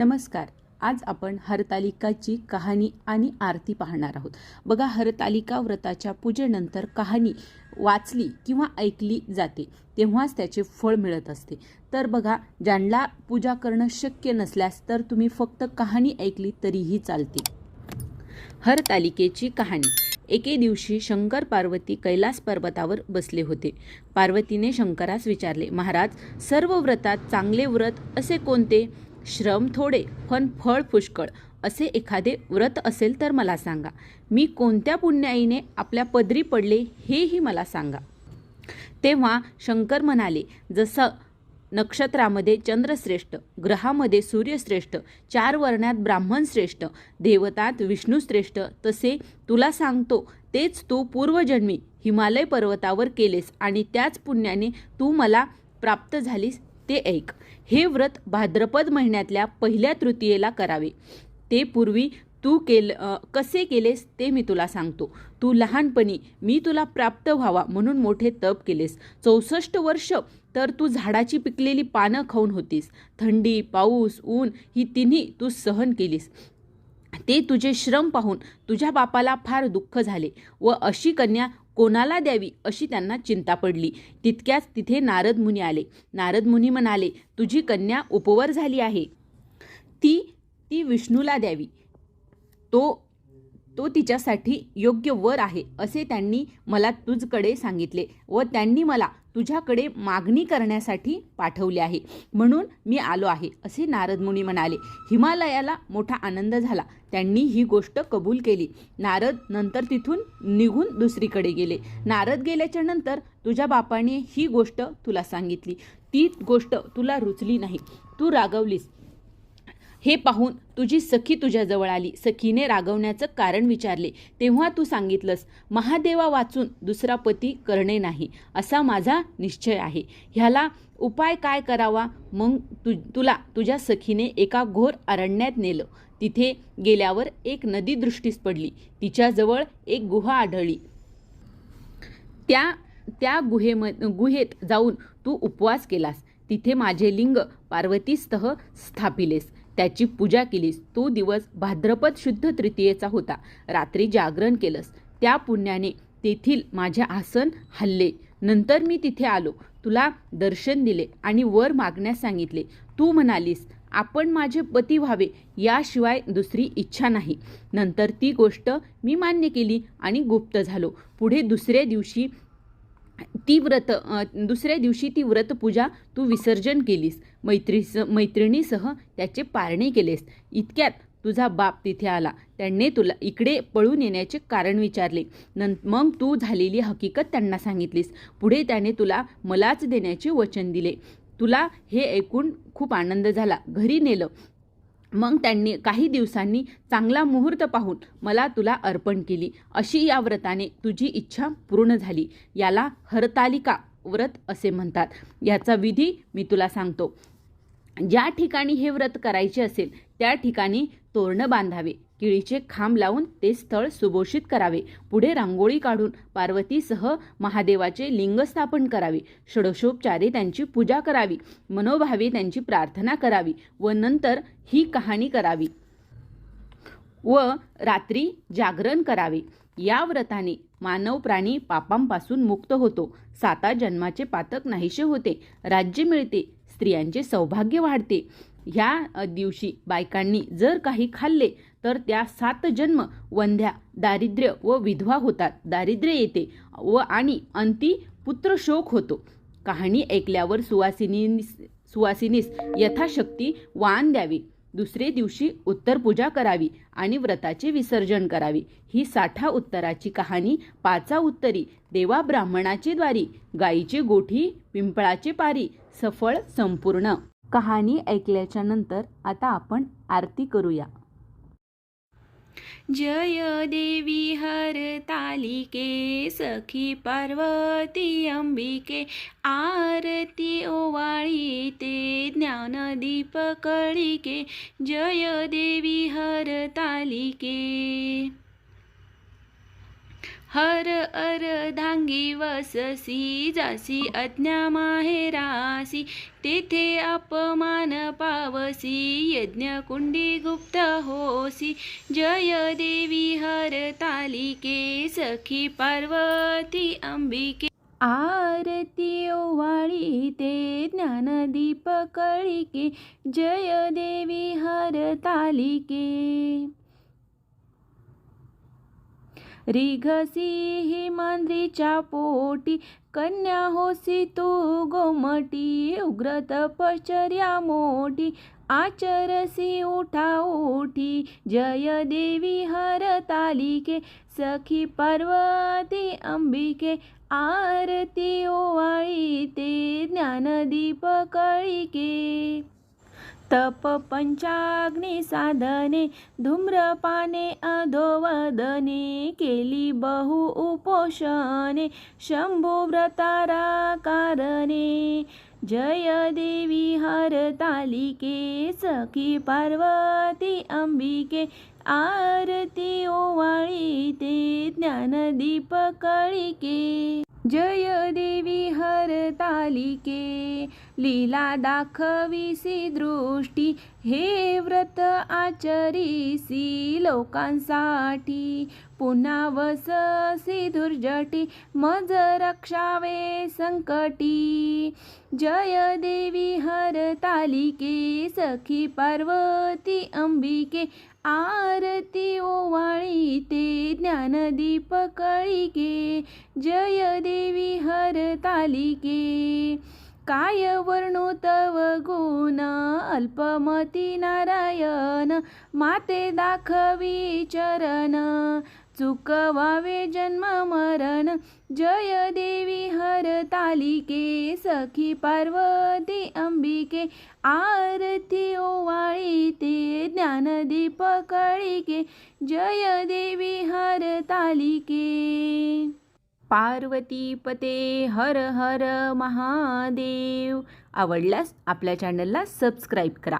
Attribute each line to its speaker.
Speaker 1: नमस्कार. आज आपण हरतालिकाची कहाणी आणि आरती पाहणार आहोत. बघा हरतालिका व्रताच्या पूजेनंतर कहाणी वाचली किंवा ऐकली जाते तेव्हाच त्याचे फळ मिळत असते. तर बघा ज्यांना पूजा करणं शक्य नसल्यास तर तुम्ही फक्त कहाणी ऐकली तरीही चालते हरतालिकेची कहाणी. एके दिवशी शंकर पार्वती कैलास पर्वतावर बसले होते. पार्वतीने शंकरास विचारले महाराज सर्व व्रतात चांगले व्रत असे कोणते? श्रम थोडे पण फळ पुष्कळ असे एखादे व्रत असेल तर मला सांगा. मी कोणत्या पुण्याईने आपल्या पदरी पडले हेही मला सांगा. तेव्हा शंकर म्हणाले जसं नक्षत्रामध्ये चंद्रश्रेष्ठ ग्रहामध्ये सूर्यश्रेष्ठ चार वर्णात ब्राह्मण श्रेष्ठ देवतात विष्णूश्रेष्ठ तसे तुला सांगतो तेच तू पूर्वजन्मी हिमालय पर्वतावर केलेस आणि त्याच पुण्याने तू मला प्राप्त झालीस ते ऐक. हे व्रत भाद्रपद महिन्यातल्या पहिल्या तृतीयेला करावे. ते पूर्वी तू केल कसे केलेस ते मी तुला सांगतो. तू लहानपणी मी तुला प्राप्त व्हावा म्हणून मोठे तप केलेस. चौसष्ट वर्ष तर तू झाडाची पिकलेली पानं खाऊन होतीस. थंडी पाऊस ऊन ही तिन्ही तू सहन केलीस. ते तुझे श्रम पाहून तुझ्या बापाला फार दुःख झाले व अशी कन्या कोणाला द्यावी अशी त्यांना चिंता पडली. तितक्याच तिथे नारद मुनी आले. नारद मुनी म्हणाले तुझी कन्या उपवर झाली आहे. ती ती विष्णूला द्यावी. तो तो तिच्यासाठी योग्य वर आहे असे त्यांनी मला तुझकडे सांगितले व त्यांनी मला तुझ्याकडे मागणी करण्यासाठी पाठवले आहे. म्हणून मी आलो आहे असे नारद मुनी म्हणाले. हिमालयाला मोठा आनंद झाला. त्यांनी ही गोष्ट कबूल केली. नारद नंतर तिथून निघून दुसरीकडे गेले. नारद गेल्याच्यानंतर तुझ्या बापाने ही गोष्ट तुला सांगितली. ती गोष्ट तुला रुचली नाही. तू रागवलीस. हे पाहून तुझी सखी तुझ्याजवळ आली. सखीने रागवण्याचं कारण विचारले. तेव्हा तू सांगितलंस महादेवा वाचून दुसरा पती करणे नाही असा माझा निश्चय आहे. ह्याला उपाय काय करावा? मग तु तुला तुझ्या सखीने एका घोर अरण्यात नेलं. तिथे गेल्यावर एक नदी दृष्टीस पडली. तिच्याजवळ एक गुहा आढळली. त्या त्या गुहेम गुहेत जाऊन तू उपवास केलास. तिथे माझे लिंग पार्वतीस्तह स्थापिलेस. त्याची पूजा केलीस तो दिवस भाद्रपद शुद्ध तृतीयेचा होता. रात्री जागरण केलंस. त्या पुण्याने तेथील माझे आसन हल्ले. नंतर मी तिथे आलो. तुला दर्शन दिले आणि वर मागण्यास सांगितले. तू म्हणालीस आपण माझे पती व्हावे याशिवाय दुसरी इच्छा नाही. नंतर ती गोष्ट मी मान्य केली आणि गुप्त झालो. पुढे दुसऱ्या दिवशी ती व्रत दुसऱ्या दिवशी ती व्रतपूजा तू विसर्जन केलीस. मैत्रीस मैत्रिणीसह त्याचे पारणे केलेस. इतक्यात तुझा बाप तिथे आला. त्यांनी तुला इकडे पळून येण्याचे कारण विचारले. नं मग तू झालेली हकीकत त्यांना सांगितलीस. पुढे त्याने तुला मलाच देण्याचे वचन दिले. तुला हे ऐकून खूप आनंद झाला. घरी नेलं. मग त्यांनी काही दिवसांनी चांगला मुहूर्त पाहून मला तुला अर्पण केली. अशी या व्रताने तुझी इच्छा पूर्ण झाली. याला हरतालिका व्रत असे म्हणतात. याचा विधी मी तुला सांगतो. ज्या ठिकाणी हे व्रत करायचे असेल त्या ठिकाणी तोरणं बांधावे. किळीचे खांब लावून ते स्थळ सुभोषित करावे. पुढे रांगोळी काढून पार्वतीसह महादेवाचे लिंग स्थापन करावे. षडशोपचारे त्यांची पूजा करावी. मनोभावे त्यांची प्रार्थना करावी व नंतर ही कहाणी करावी व रात्री जागरण करावे. या व्रताने मानव प्राणी पापांपासून मुक्त होतो. साता जन्माचे पातक नाहीसे होते. राज्य मिळते. स्त्रियांचे सौभाग्य वाढते. ह्या दिवशी बायकांनी जर काही खाल्ले तर त्या सात जन्म वंध्या दारिद्र्य व विधवा होतात. दारिद्र्य येते व आणि अंती पुत्रशोक होतो. कहाणी ऐकल्यावर सुवासिनी सुवासिनीस यथाशक्ती वाण द्यावी. दुसरे दिवशी उत्तर पूजा करावी आणि व्रताचे विसर्जन करावी. ही साठा उत्तराची कहाणी पाचा उत्तरी देवा ब्राह्मणाची द्वारी गायीची गोठी पिंपळाचे पारी सफळ संपूर्ण. कहाणी ऐकल्याच्या नंतर आता आपण आरती करूया.
Speaker 2: जय देवी हरतालिके सखी पार्वती अंबिके आरती ओवाळी ते ज्ञानदीप कळिके जय देवी हरतालिके हर अर धांगी वससी जासी अज्ञा माहेरासी तेथे अपमान पावसी यज्ञकुंडी गुप्त होसी. जय देवी हर तालिके सखी पार्वती अंबिके. आरती ओवाळी ते ज्ञानदीप कळिके जय देवी हर तालिके. रिघसी हिमांद्रीच्या पोटी कन्या होसी तू गोमटी उग्र तपश्चर्या मोठी आचरसी उठा उठी जय देवी हर तालिके सखी पार्वती अंबिके आरती ओवाळी ते ज्ञानदीप कळिके. तप पंचाग्नी साधने धूम्रपाने अधोवदने केली बहु उपोषणे शंभू व्रतारा कारणे जय देवी हर तालिके सखी पार्वती अंबिके आरती ओवाळी ते ज्ञानदीप कळिके जय देवी हर तालिके लीला दाखविसी दृष्टी हे व्रत आचरिसी लोकांसाठी. पुन्हा वससी दुर्जटी मज रक्षावे संकटी. जय देवी हर तालिके सखी पार्वती अंबिके आरती ओवाळी ते ज्ञानदीप कळिके. जय देवी हर तालिके. काय वर्णो तव गुण? अल्पमती नारायण माते दाखवी चरण. चुकवावे जन्म मरण. जय देवी हर तालिके सखी पार्वती अंबिके. आरती ओवाळी ते ज्ञानदीप कळिके. जय देवी हर तालिके. पार्वती पते हर हर महादेव. आवडल्यास आपल्या चॅनलला सबस्क्राईब करा.